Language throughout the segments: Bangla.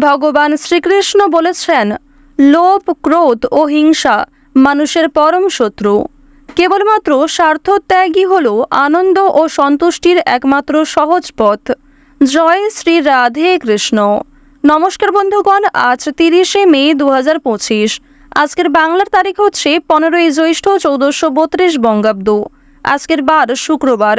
ভগবান শ্রীকৃষ্ণ বলেছেন লোভ ক্রোধ ও হিংসা মানুষের পরম শত্রু। কেবলমাত্র স্বার্থত্যাগই হল আনন্দ ও সন্তুষ্টির একমাত্র সহজ পথ। জয় শ্রী রাধে কৃষ্ণ। নমস্কার বন্ধুগণ, আজ তিরিশে মে দু হাজার পঁচিশ। আজকের বাংলার তারিখ হচ্ছে পনেরোই জ্যৈষ্ঠ চৌদ্দশো বত্রিশ বঙ্গাব্দ। আজকের বার শুক্রবার।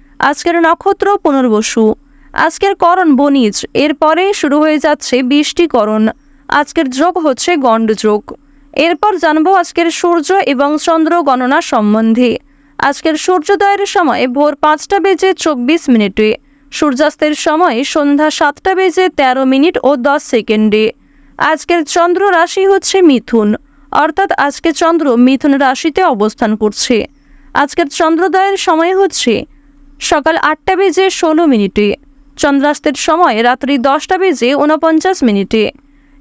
আজকের নক্ষত্র পুনর্বসু। আজকের করণ বনিজ এরপরে শুরু হয়ে যাচ্ছে বৃষ্টিকরণ আজকের যোগ হচ্ছে গণ্ডযোগ। এরপর জানব আজকের সূর্য এবং চন্দ্র গণনা সম্বন্ধে। আজকের সূর্যোদয়ের সময় ভোর পাঁচটা বেজে চব্বিশ মিনিটে। সূর্যাস্তের সময় সন্ধ্যা সাতটা বেজে তেরো মিনিট ও দশ সেকেন্ডে। আজকের চন্দ্র রাশি হচ্ছে মিথুন। অর্থাৎ আজকে চন্দ্র মিথুন রাশিতে অবস্থান করছে। আজকের চন্দ্রোদয়ের সময় হচ্ছে সকাল আটটা বেজে ষোলো মিনিটে। চন্দ্রাস্তের সময় রাত্রি দশটা বেজে উনপঞ্চাশ মিনিটে।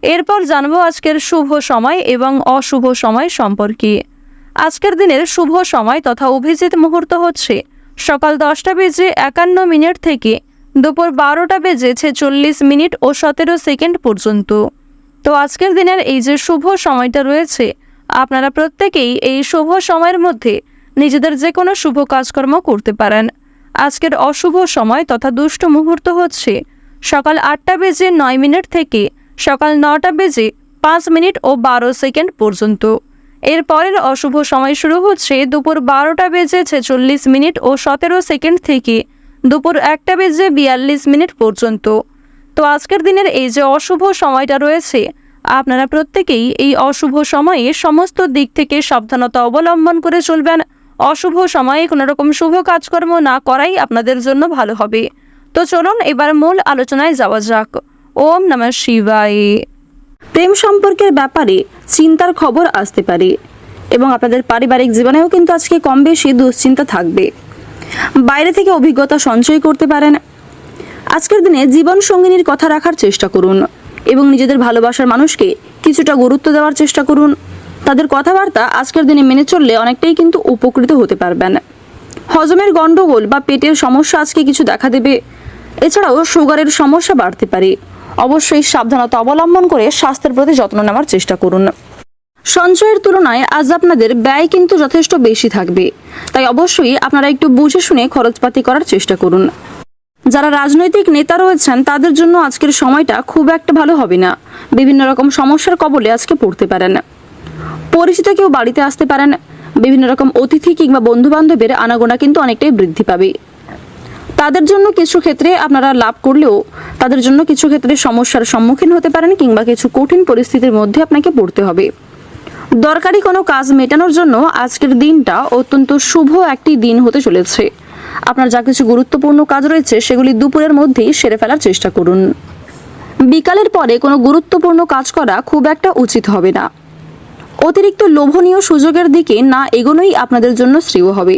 এরপর জানব আজকের শুভ সময় এবং অশুভ সময় সম্পর্কে। আজকের দিনের শুভ সময় তথা অভিজিৎ মুহূর্ত হচ্ছে সকাল দশটা বেজে একান্ন মিনিট থেকে দুপুর বারোটা বেজে ছেচল্লিশ মিনিট ও সতেরো সেকেন্ড পর্যন্ত। তো আজকের দিনের এই যে শুভ সময়টা রয়েছে, আপনারা প্রত্যেকেই এই শুভ সময়ের মধ্যে নিজেদের যে কোনো শুভ কাজকর্ম করতে পারেন। আজকের অশুভ সময় তথা দুষ্ট মুহূর্ত হচ্ছে। সকাল আটটা বেজে নয় মিনিট থেকে সকাল নটা বেজে পাঁচ মিনিট ও বারো সেকেন্ড পর্যন্ত। এর পরের অশুভ সময় শুরু হচ্ছে দুপুর বারোটা বেজে ছেচল্লিশ মিনিট ও সতেরো সেকেন্ড থেকে দুপুর একটা বেজে বিয়াল্লিশ মিনিট পর্যন্ত। তো আজকের দিনের এই যে অশুভ সময়টা রয়েছে, আপনারা প্রত্যেকেই এই অশুভ সময়ে সমস্ত দিক থেকে সাবধানতা অবলম্বন করে চলবেন। অশুভ সময়ে কোনো রকম শুভ কাজকর্ম না করাই আপনাদের জন্য ভালো হবে। তো চলুন এবার মূল আলোচনায় যাওয়া যাক। ওম নমঃ শিবায়। প্রেম সম্পর্কের ব্যাপারে চিন্তার খবর আসতে পারে এবং আপনাদের পারিবারিক জীবনেও কিন্তু আজকে কম বেশি দুশ্চিন্তা থাকবে। বাইরে থেকে অভিজ্ঞতা সঞ্চয় করতে পারেন। আজকের দিনে জীবন সঙ্গিনীর কথা রাখার চেষ্টা করুন এবং নিজেদের ভালোবাসার মানুষকে কিছুটা গুরুত্ব দেওয়ার চেষ্টা করুন। তাদের কথাবার্তা আজকের দিনে মেনে চললে অনেকটাই কিন্তু উপকৃত হতে পারবেন। হজমের গণ্ডগোল বা পেটের সমস্যা আজকে কিছু দেখা দেবে। এছাড়াও সুগারের সমস্যা বাড়তে পারে। অবশ্যই সাবধানতা অবলম্বন করে স্বাস্থ্যের প্রতি যত্ন নেওয়ার চেষ্টা করুন। সঞ্চয়ের তুলনায় আজ আপনাদের ব্যয় কিন্তু যথেষ্ট বেশি থাকবে। তাই অবশ্যই আপনারা একটু বুঝে শুনে খরচপাতি করার চেষ্টা করুন। যারা রাজনৈতিক নেতা রয়েছেন, তাদের জন্য আজকের সময়টা খুব একটা ভালো হবে না। বিভিন্ন রকম সমস্যার কবলে আজকে পড়তে পারেন। পরিচিত কেউ বাড়িতে আসতে পারেন, বিভিন্ন রকম অতিথি কিংবা বন্ধু বান্ধবের আনাগোনা কিন্তু অনেকটাই বৃদ্ধি পাবে। তাদের জন্য কিছু ক্ষেত্রে আপনারা লাভ করলেও তাদের জন্য কিছু ক্ষেত্রে সমস্যার সম্মুখীন হতে পারেন কিংবা কিছু কঠিন পরিস্থিতির মধ্যে আপনাকে পড়তে হবে। দরকারি কোনো কাজ মেটানোর জন্য আজকের দিনটা অত্যন্ত শুভ একটি দিন হতে চলেছে। আপনার যা কিছু গুরুত্বপূর্ণ কাজ রয়েছে সেগুলি দুপুরের মধ্যেই সেরে ফেলার চেষ্টা করুন। বিকালের পরে কোনো গুরুত্বপূর্ণ কাজ করা খুব একটা উচিত হবে না। অতিরিক্ত লোভনীয় সুযোগের দিকে না এগোনোই আপনাদের জন্য শ্রেয় হবে।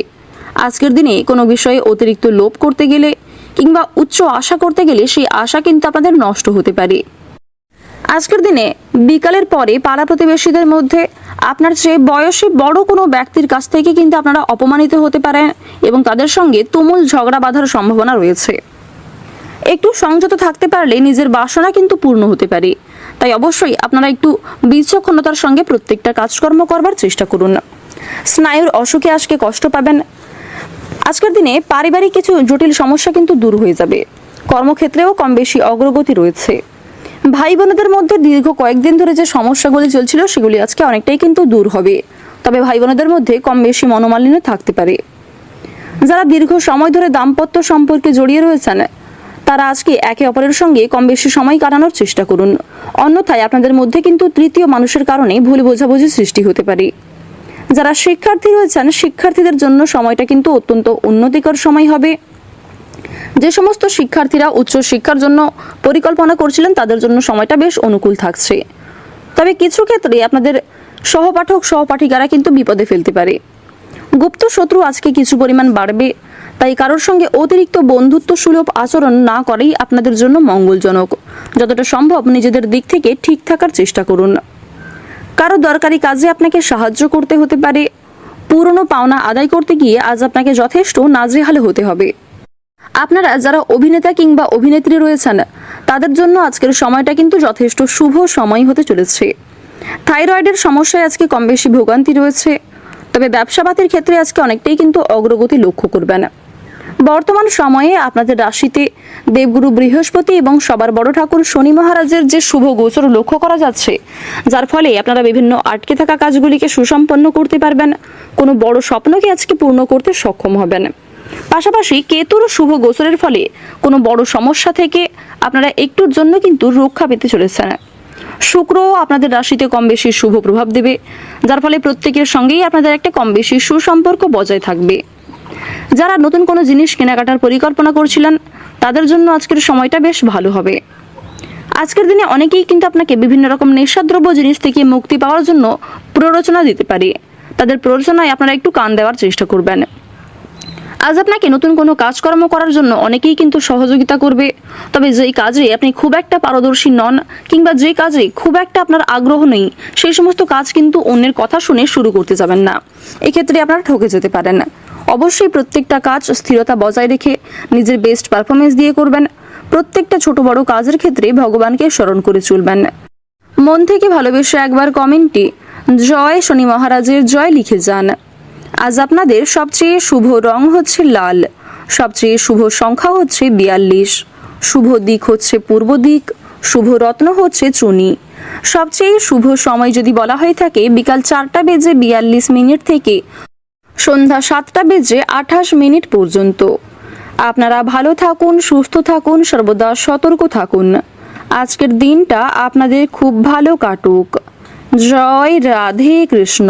আজকের দিনে কোনো বিষয়ে অতিরিক্ত লোভ করতে গেলে কিংবা উচ্চ আশা করতে গেলে সেই আশা কিন্তু আপনাদের নষ্ট হতে পারে। আজকের দিনে বিকালের পরে পাড়া প্রতিবেশীদের মধ্যে আপনার চেয়ে বয়সে বড় কোনো ব্যক্তির কাছ থেকে কিন্তু আপনারা অপমানিত হতে পারেন এবং তাদের সঙ্গে তুমুল ঝগড়া বাঁধার সম্ভাবনা রয়েছে। একটু সংযত থাকতে পারলে নিজের বাসনা কিন্তু পূর্ণ হতে পারে। তাই অবশ্যই আপনারা একটু বিচক্ষণতার সঙ্গে প্রত্যেকটা কাজকর্ম করবার চেষ্টা করুন। স্নায়ুর অসুখে আজকে কষ্ট পাবেন। আজকের দিনে পারিবারিক কিছু জটিল সমস্যা কিন্তু দূর হয়ে যাবে। কর্মক্ষেত্রেও কম বেশি অগ্রগতি রয়েছে। ভাই বোনদের মধ্যে দীর্ঘ কয়েকদিন ধরে যে সমস্যাগুলি চলছিল, সেগুলি আজকে অনেকটাই কিন্তু দূর হবে। তবে ভাই বোনদের মধ্যে কম বেশি মনোমালিন্য থাকতে পারে। যারা দীর্ঘ সময় ধরে দাম্পত্য সম্পর্কে জড়িয়ে রয়েছেন তারা আজকে একে অপরের সঙ্গে কম বেশি সময় কাটানোর চেষ্টা করুন। অন্যথায় আপনাদের মধ্যে কিন্তু তৃতীয় মানুষের কারণে ভুল বোঝাবুঝি সৃষ্টি হতে পারে। যারা শিক্ষার্থী রয়েছেন, শিক্ষার্থীদের জন্য সময়টা কিন্তু অত্যন্ত উন্নতিকর সময় হবে। যে সমস্ত শিক্ষার্থীরা উচ্চ শিক্ষার জন্য পরিকল্পনা করছিলেন, তাদের জন্য সময়টা বেশ অনুকূল থাকছে। তবে কিছু ক্ষেত্রে আপনাদের সহপাঠক, সহপাঠিকারা কিন্তু বিপদে ফেলতে পারে। গুপ্ত শত্রু আজকে কিছু পরিমাণ বাড়বে। তাই কারোর সঙ্গে অতিরিক্ত বন্ধুত্ব সুলভ আচরণ না করেই আপনাদের জন্য মঙ্গলজনক। যতটা সম্ভব নিজেদের দিক থেকে ঠিক থাকার চেষ্টা করুন। কারও দরকারি কাজে আপনাকে সাহায্য করতে হতে পারে। পুরনো পাওনা আদায় করতে গিয়ে আজ আপনাকে যথেষ্ট নাজেহাল হতে হবে। আপনারা যারা অভিনেতা কিংবা অভিনেত্রী রয়েছেন, তাদের জন্য আজকের সময়টা কিন্তু যথেষ্ট শুভ সময় হতে চলেছে। থাইরয়েডের সমস্যায় আজকে কম বেশি ভোগান্তি রয়েছে। তবে ব্যবসাপাতির ক্ষেত্রে আজকে অনেকটাই কিন্তু অগ্রগতি লক্ষ্য করবেন। বর্তমান সময়ে আপনাদের রাশিতে দেবগুরু বৃহস্পতি এবং সবার বড় ঠাকুর শনি মহারাজের যে শুভ গোচর লক্ষ্য করা যাচ্ছে, যার ফলে আপনারা বিভিন্ন আটকে থাকা কাজগুলিকে সুসম্পন্ন করতে পারবেন। কোনো বড় স্বপ্নকে আজকে পূর্ণ করতে সক্ষম হবেন। পাশাপাশি কেতুর শুভ গোচরের ফলে কোনো বড় সমস্যা থেকে আপনারা একটুর জন্য কিন্তু রক্ষা পেতে চলেছেন। শুক্র আপনাদের রাশিতে কম বেশি শুভ প্রভাব দেবে, যার ফলে প্রত্যেকের সঙ্গেই আপনাদের একটা কম বেশি সুসম্পর্ক বজায় থাকবে। যারা নতুন কোনো জিনিস কেনাকাটার পরিকল্পনা করছিলেন, তাদের জন্য আজকের সময়টা বেশ ভালো হবে। আজকের দিনে অনেকেই কিন্তু আপনাকে বিভিন্ন রকম নেশাদ্রব্য জিনিস থেকে মুক্তি পাওয়ার জন্য প্ররোচনা দিতে পারে। তাদের প্ররোচনায় আপনারা একটু কান দেওয়ার চেষ্টা করবেন। আজ আপনাকে নতুন কোনো কাজকর্ম করার জন্য অনেকেই কিন্তু সহযোগিতা করবে, তবে যেই কাজে আপনি খুব একটা পারদর্শী নন, কিংবা যে কাজে খুব একটা আপনার আগ্রহ নেই, সেই সমস্ত কাজ কিন্তু অন্যের কথা শুনে শুরু করতে যাবেন না। এক্ষেত্রে আপনারা ঠকে যেতে পারেন। অবশ্যই প্রত্যেকটা কাজ স্থিরতা বজায় রেখে নিজের বেস্ট পারফরমেন্স দিয়ে করবেন। প্রত্যেকটা ছোট বড় কাজের ক্ষেত্রে ভগবানকে স্মরণ করে চলবেন। মন থেকে ভালোবেসে একবার কমেন্টে জয় শনি মহারাজের জয় লিখে যান। আজ আপনাদের সবচেয়ে শুভ রং হচ্ছে লাল, সবচেয়ে শুভ সংখ্যা হচ্ছে বিয়াল্লিশ, শুভ দিক হচ্ছে পূর্ব দিক, শুভ রত্ন হচ্ছে চুনি। সবচেয়ে শুভ সময় যদি বলা হয়ে থাকে, বিকাল চারটা বেজে বিয়াল্লিশ মিনিট থেকে সন্ধ্যা সাতটা বেজে আঠাশ মিনিট পর্যন্ত। আপনারা ভালো থাকুন, সুস্থ থাকুন, সর্বদা সতর্ক থাকুন। আজকের দিনটা আপনাদের খুব ভালো কাটুক। জয় রাধে কৃষ্ণ।